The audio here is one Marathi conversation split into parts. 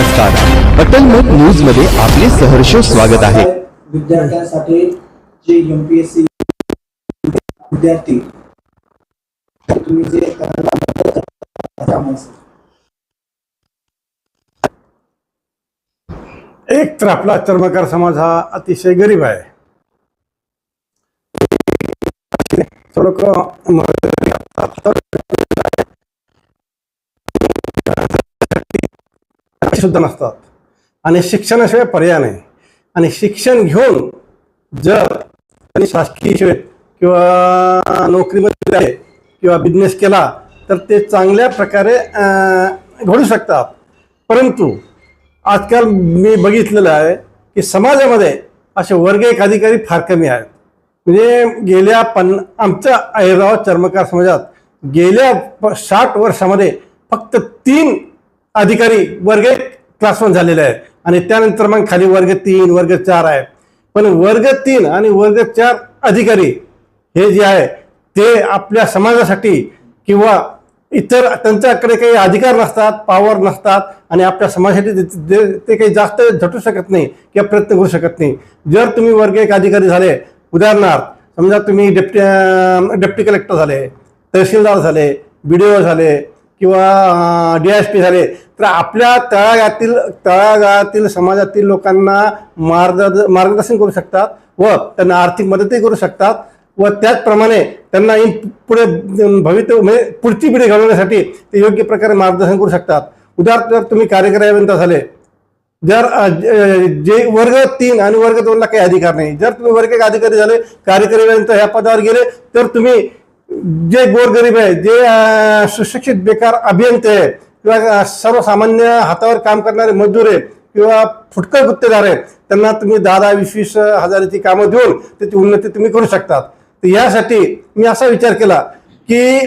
नमस्कार. अटलमत न्यूज़ मध्ये आपले सहर्ष स्वागत आहे. विद्यार्थ्यांसाठी जे एम पी एस सी विद्यार्थी तुम्ही जे एक तर आपला चर्मकार समाज हा अतिशय गरीब आहे. लोक सुद्धा नसतात. आणि शिक्षणाशिवाय पर्याय नाही. आणि शिक्षण घेऊन जर त्यांनी शासकीय सेवेत किंवा नोकरीमध्ये आहे किंवा बिझनेस केला तर ते चांगल्या प्रकारे घडू शकतात. परंतु आजकाल मी बघितलेलं आहे की समाजामध्ये असे वर्ग एक अधिकारी फार कमी आहेत. म्हणजे गेल्या पन् आमच्या अहिराव चर्मकार समाजात गेल्या साठ वर्षामध्ये फक्त तीन अधिकारी वर्ग एक क्लास वन झालेले आहेत. आणि त्यानंतर मग खाली वर्ग तीन वर्ग चार आहे. पण वर्ग तीन आणि वर्ग चार अधिकारी हे जे आहे ते आपल्या समाजासाठी किंवा इतर त्यांच्याकडे काही अधिकार नसतात पॉवर नसतात आणि आपल्या समाजासाठी ते- ते- काही जास्त झटू शकत नाही किंवा प्रयत्न करू शकत नाही. जर तुम्ही वर्ग एक अधिकारी झाले उदाहरणार्थ समजा तुम्ही डेप्टी डेप्टी कलेक्टर झाले तहसीलदार झाले बी डी ओ झाले किंवा डी एस पी झाले तर आपल्या तळागातील तळागाळातील समाजातील लोकांना मार्ग मार्गदर्शन करू शकतात व त्यांना आर्थिक मदतही करू शकतात व त्याचप्रमाणे त्यांना इन पुढे भवितव्य म्हणजे पुढची पिढी घडवण्यासाठी ते योग्य प्रकारे मार्गदर्शन करू शकतात. उदाहरणार्थ जर तुम्ही कार्यक्रम झाले जर जे वर्ग तीन आणि वर्ग दोनला काही अधिकार नाही जर तुम्ही वर्ग अधिकारी झाले कार्यकारी ह्या पदावर गेले तर तुम्ही जे गोरगरीब आहे जे सुशिक्षित बेकार अभियंते आहे किंवा सर्वसामान्य हातावर काम करणारे मजदूर आहे किंवा फुटकळ गुत्तेदार आहे त्यांना तुम्ही दहा दहा वीस वीस हजाराची कामं देऊन त्याची उन्नती तुम्ही करू शकतात. तर यासाठी मी असा विचार केला की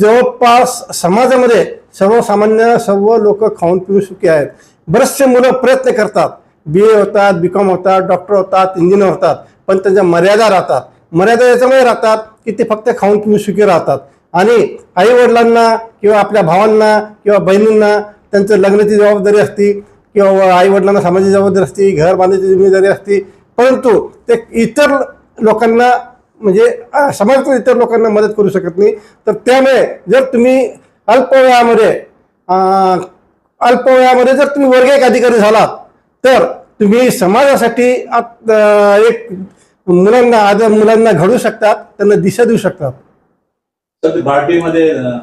जवळपास समाजामध्ये सर्वसामान्य सर्व लोक खाऊन पिऊन सुखी आहेत. बरेचसे मुलं प्रयत्न करतात. बी ए होतात बी कॉम होतात डॉक्टर होतात इंजिनियर होतात पण त्यांच्या मर्यादा राहतात. मर्यादा याच्यामुळे राहतात की ते फक्त खाऊन पिऊन सुखी राहतात. आणि आई वडिलांना किंवा आपल्या भावांना किंवा बहिणींना त्यांचं लग्नाची जबाबदारी असती किंवा आई वडिलांना सामाजिक जबाबदारी असती घर बांधण्याची जिम्मेदारी असती परंतु ते इतर लोकांना म्हणजे अ, समाजातील इतर लोकांना मदत करू शकत नाही. तर त्यामुळे जर तुम्ही अल्प वयामध्ये अल्प वयामध्ये जर तुम्ही वर्ग एक अधिकारी झालात तर तुम्ही समाजासाठी एक मुलांना आज मुलांना घडू शकतात त्यांना दिशा देऊ शकतात. अं,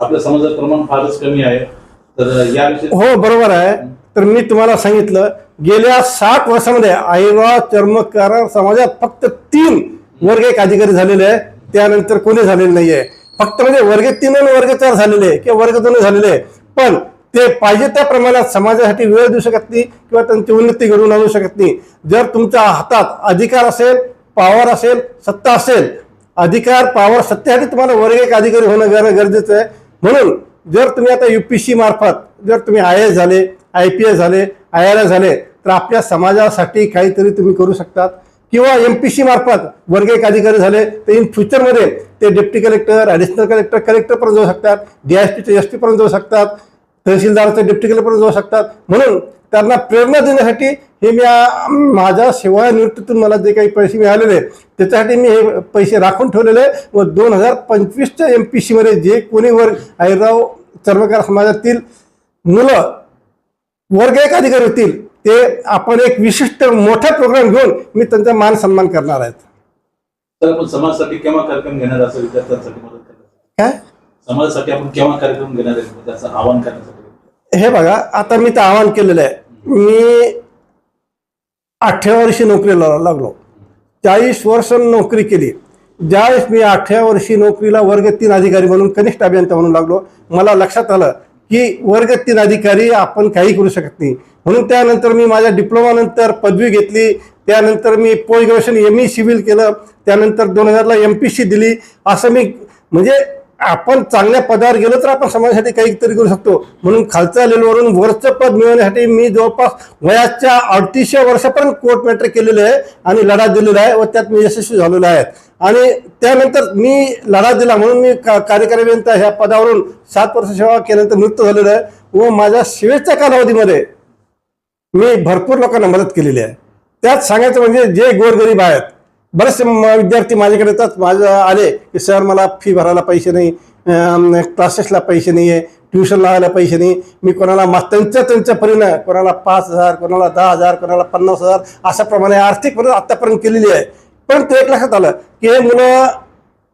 आपल्या समाजात प्रमाण फारच कमी आहे. तर याविषयी हो बरोबर आहे. तर मी तुम्हाला सांगितलं गेल्या साठ वर्षामध्ये आईवा चर्मकार समाजात फक्त तीन वर्ग एक अधिकारी झालेले आहे त्यानंतर कोणी झालेले नाहीये. फक्त म्हणजे वर्ग तीन आणि वर्ग चार झालेले आहे किंवा वर्ग दोन झालेले पण ते पाहिजे त्या प्रमाणात समाजासाठी वेळ देऊ शकत नाही किंवा त्यांची उन्नती घडवून आणू शकत नाही. जर तुमच्या हातात अधिकार असेल पॉवर असेल सत्ता असेल अधिकार पॉवर सत्तेसाठी तुम्हाला वर्ग एक अधिकारी होणं गरज गरजेचं आहे. म्हणून जर तुम्ही आता यू पी मार्फत जर तुम्ही आय एस झाले आय पी एस झाले आय आर एस झाले तर आपल्या समाजासाठी काहीतरी तुम्ही करू शकतात. किंवा एम पी सी मार्फत वर्ग एक अधिकारी झाले तर इन फ्युचरमध्ये ते डेप्टी कलेक्टर ॲडिशनल कलेक्टर कलेक्टरपर्यंत जाऊ शकतात. डी एस पीचे एस टीपर्यंत जाऊ शकतात. तहसीलदारचे डेप्टी कलेक्टरपर्यंत जाऊ शकतात. म्हणून त्यांना प्रेरणा देण्यासाठी हे मी माझ्या सेवानिवृत्तीतून मला जे काही पैसे मिळालेले आहेत, त्याच्यासाठी मी हे पैसे राखून ठेवलेले व दोन हजार पंचवीसच्या एम पी सीमध्ये जे कोणी वर्ग आहिरराव चर्मकार समाजातील मुलं वर्ग एक अधिकारी होतील ते आपण एक विशिष्ट मोठा प्रोग्राम घेऊन मी त्यांचा मान सन्मान करणार आहेत. समाजासाठी केव्हा कार्यक्रम घेणार असं विद्यार्थ्यांसाठी मदत काय? समाजासाठी आपण केव्हा कार्यक्रम घेणार आहे? त्याचं आवाहन करण्यासाठी हे बघा आता मी तर आवाहन केलेलं आहे. मी अठरा वर्षी नोकरीला लागलो. चाळीस वर्ष नोकरी केली. ज्यावेळेस मी अठरा वर्षी नोकरीला वर्ग तीन अधिकारी म्हणून कनिष्ठ अभियंता म्हणून लागलो मला लक्षात आलं की वर्ग तीन अधिकारी आपण काही करू शकत नाही. म्हणून त्यानंतर मी माझ्या डिप्लोमानंतर पदवी घेतली. त्यानंतर मी post graduation M E civil केलं. त्यानंतर दोन हजारला एम पी सी दिली. असं मी म्हणजे आपण चांगल्या पदावर गेलो तर आपण समाजासाठी काहीतरी करू शकतो. म्हणून खालच्या लेवलवरून वरचं पद मिळवण्यासाठी मी जवळपास वयाच्या अडतीसशे वर्षापर्यंत कोर्ट मॅटर केलेलं आहे आणि लढा दिलेला आहे व त्यात मी यशस्वी झालेलो आहे. आणि त्यानंतर मी लढा दिला म्हणून मी का कार्यकारी ह्या पदावरून सात वर्ष सेवा केल्यानंतर मृत्यू झालेलो आहे व माझ्या सेवेच्या कालावधीमध्ये मी भरपूर लोकांना मदत केलेली आहे. त्यात सांगायचं म्हणजे जे गोरगरीब आहेत बरेचसे म- विद्यार्थी माझ्याकडे येतात. माझं आले की सर मला फी भरायला पैसे नाही. क्लासेसला पैसे नाही आहे ट्युशन लावायला पैसे नाही. मी कोणाला मा त्यांच्या त्यांच्या परीनं कोणाला पाच हजार कोणाला दहा हजार कोणाला पन्नास हजार अशाप्रमाणे आर्थिक मदत आत्तापर्यंत केलेली आहे. पण ते एक लक्षात आलं की हे मुलं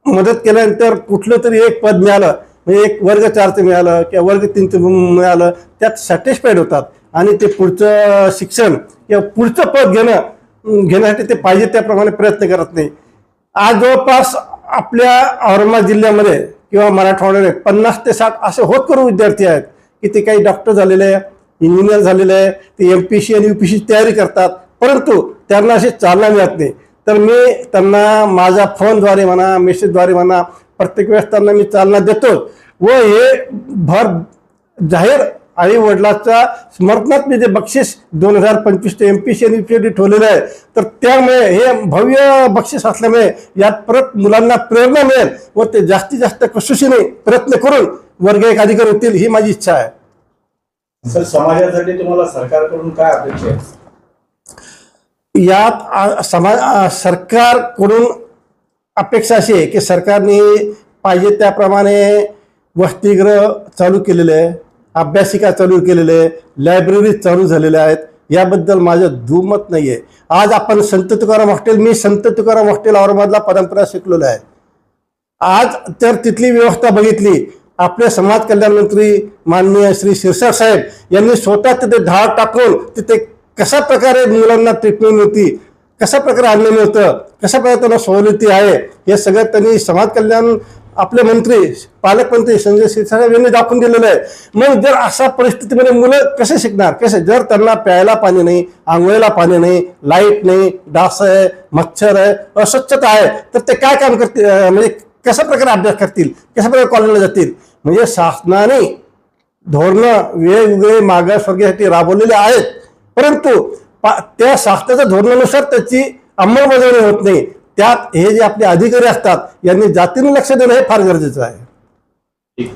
मदत केल्यानंतर कुठलं तरी एक पद मिळालं. म्हणजे एक वर्ग चारचं मिळालं किंवा वर्ग तीनचं मिळालं. त्यात सॅटिस्फाईड होतात. आणि ते पुढचं शिक्षण किंवा पुढचं पद घेणं घेण्यासाठी ते पाहिजे त्याप्रमाणे प्रयत्न करत नाही. आज जवळपास आपल्या औरंगाबाद जिल्ह्यामध्ये किंवा मराठवाड्यामध्ये पन्नास ते साठ असे होत करून विद्यार्थी आहेत की ते काही डॉक्टर झालेले आहे इंजिनियर झालेले आहे ते एम पी सी आणि यू पी सी तयारी करतात. परंतु त्यांना अशी चालना मिळत नाही. तर मी त्यांना माझ्या फोनद्वारे म्हणा मेसेजद्वारे म्हणा प्रत्येक वेळेस त्यांना मी चालना देतो व हे भर जाहीर आई वडिलाच्या स्मरणात मी जे बक्षीस दोन हजार पंचवीस एम पी सी आणि UPSC ठेवलेलं आहे तर त्यामुळे हे भव्य बक्षीस असल्यामुळे यात परत मुलांना प्रेरणा मिळेल व ते जास्तीत जास्त कसोशीने प्रयत्न करून वर्ग एक अधिकारी होतील ही माझी इच्छा आहे. सर समाजासाठी तुम्हाला सरकारकडून काय अपेक्षा आहे? यात समाज सरकारकडून अपेक्षा अशी आहे की सरकारने पाहिजे त्याप्रमाणे वसतिगृह चालू केलेले आहे. अभ्यासिका चालू केलेले आहे लायब्ररी चालू झालेल्या आहेत. याबद्दल माझं दुमत नाही आहे आज आपण संत तुकाराम हॉस्टेल मी संत तुकाराम हॉस्टेल औरंगाबादला परंपरा शिकलेलो आहे. आज तर तिथली व्यवस्था बघितली. आपले समाज कल्याण मंत्री माननीय श्री शिरसाट साहेब यांनी स्वतः तिथे धाड टाकून तिथे कशा प्रकारे मुलांना ट्रीटमेंट मिळती कशा प्रकारे आणलं मिळतं कशा प्रकारे त्यांना सवलती आहे हे सगळं त्यांनी समाज कल्याण आपले मंत्री पालकमंत्री संजय शिरसाट यांनी दाखवून दिलेलं आहे. मग जर अशा परिस्थितीमध्ये मुलं कसे शिकणार? कसे? जर त्यांना प्यायला पाणी नाही आंघोळीला पाणी नाही लाइट नाही डास आहे मच्छर आहे अस्वच्छता आहे तर ते काय काम करतील? म्हणजे कशा प्रकारे अभ्यास करतील? कशा प्रकारे कॉलेजला जातील? म्हणजे शासनाने धोरणं वेगवेगळे मागासवर्गीयासाठी राबवलेले आहेत. परंतु पा- त्या शासनाच्या धोरणानुसार त्याची अंमलबजावणी होत नाही. त्यात हे जे आपले अधिकारी असतात यांनी जातीने लक्ष देणं हे फार गरजेचं आहे. ठीक.